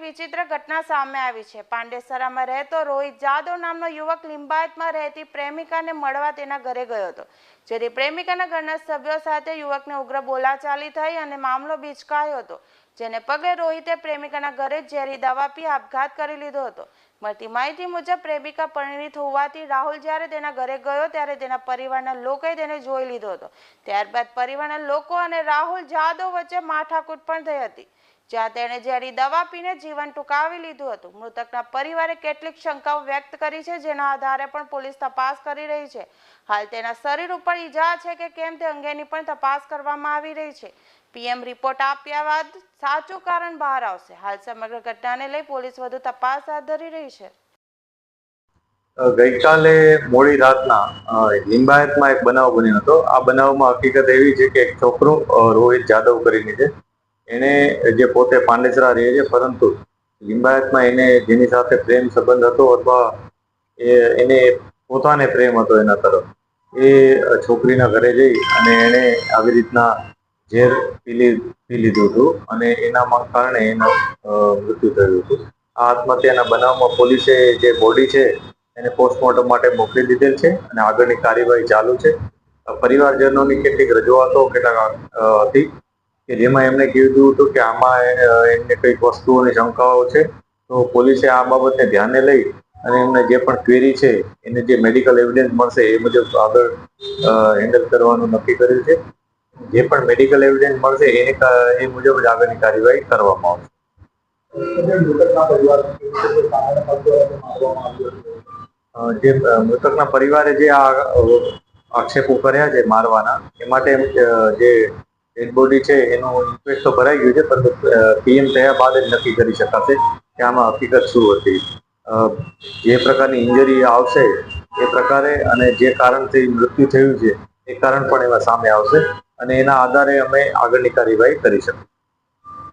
વિચિત્ર ઘટના સામે આવી છે. પાંડેસરામાં રહેતો રોહિત જાદવ નામનો યુવક લિંબાયતમાં રહેતી પ્રેમિકાને મળવા તેના ઘરે ગયો હતો. જેથી પ્રેમિકાના ઘરના સભ્યો સાથે યુવકને ઉગ્ર બોલાચાલી થઈ અને મામલો બીચકાયો હતો. જેને પગલે રોહિતે પ્રેમિકાના ઘરે ઝેરી દવા પી આપઘાત કરી લીધો હતો. મળતી માહિતી મુજબ પ્રેમિકા પરિણીત હોવાથી રાહુલ જ્યારે તેના ઘરે ગયો ત્યારે તેના પરિવારના લોકોએ તેને જોઈ લીધો હતો. ત્યારબાદ પરિવારના લોકો અને રાહુલ જાદવ વચ્ચે માથાકૂટ પણ થઈ હતી. જ્યાં તેણે ઝેરી દવા પીને જીવન ટૂંકાવી લીધું હતું. મૃતકના પરિવારે કેટલીક શંકાઓ વ્યક્ત કરી છે, જેના આધારે પણ પોલીસ તપાસ કરી રહી છે. હાલ તેના શરીર ઉપર ઈજા છે કે કેમ તે અંગેની પણ તપાસ કરવામાં આવી રહી છે. પીએમ રિપોર્ટ આપ્યા બાદ સાચું કારણ બહાર આવશે. હાલ સમગ્ર ઘટનાને લઈ પોલીસ વધુ તપાસ હાથ ધરી રહી છે. ગઈકાલે મોડી રાતના લિંબાયતમાં એક બનાવ બન્યો હતો. આ બનાવમાં હકીકત એવી છે કે એક છોકરો રોહિત જાદવ કરીને છે. એને જે પોતે પાંડેસરા રહે છે, પરંતુ લિંબાયતમાં એને જેની સાથે પ્રેમ સંબંધ હતો અથવા એ એને પોતાને પ્રેમ હતો એના તરફ, એ છોકરીના ઘરે જઈ અને એણે આવી રીતના ઝેર પીલી પી લીધું હતું અને એના કારણે એનું મૃત્યુ થયું હતું. આ આત્મહત્યાના બનાવમાં પોલીસે જે બોડી છે, એને પોસ્ટમોર્ટમ માટે મોકલી દીધેલ છે અને આગળની કાર્યવાહી ચાલુ છે. પરિવારજનોની કેટલીક રજૂઆતો કેટલાક હતી. કે જેમાં એમણે કીધું હતું કે આમાં એમને કંઈક વસ્તુઓની શંકાઓ છે, તો પોલીસે આ બાબતને ધ્યાને લઈ અને એમને જે પણ ક્વેરી છે, એને જે મેડિકલ એવિડન્સ મળશે એ મુજબ આગળ હેન્ડલ કરવાનું નક્કી કર્યું છે. જે પણ મેડિકલ એવિડન્સ મળશે એને એ મુજબ જ આગળની કાર્યવાહી કરવામાં આવશે. જે મૃતકના પરિવારે જે આ આક્ષેપો કર્યા છે મારવાના, એ માટે જે ડેડ બોડી છે, એનું ઇન્ક્વેસ્ટ તો ભરાઈ ગયું છે પરંતુ પીએમ થયા બાદ જ નક્કી કરી શકાશે કે આમાં હકીકત શું હતી. જે પ્રકારની ઇન્જરી આવશે, એ પ્રકારે અને જે કારણથી મૃત્યુ થયું છે, એ કારણ પણ એમાં સામે આવશે અને એના આધારે અમે આગળની કાર્યવાહી કરી શકીએ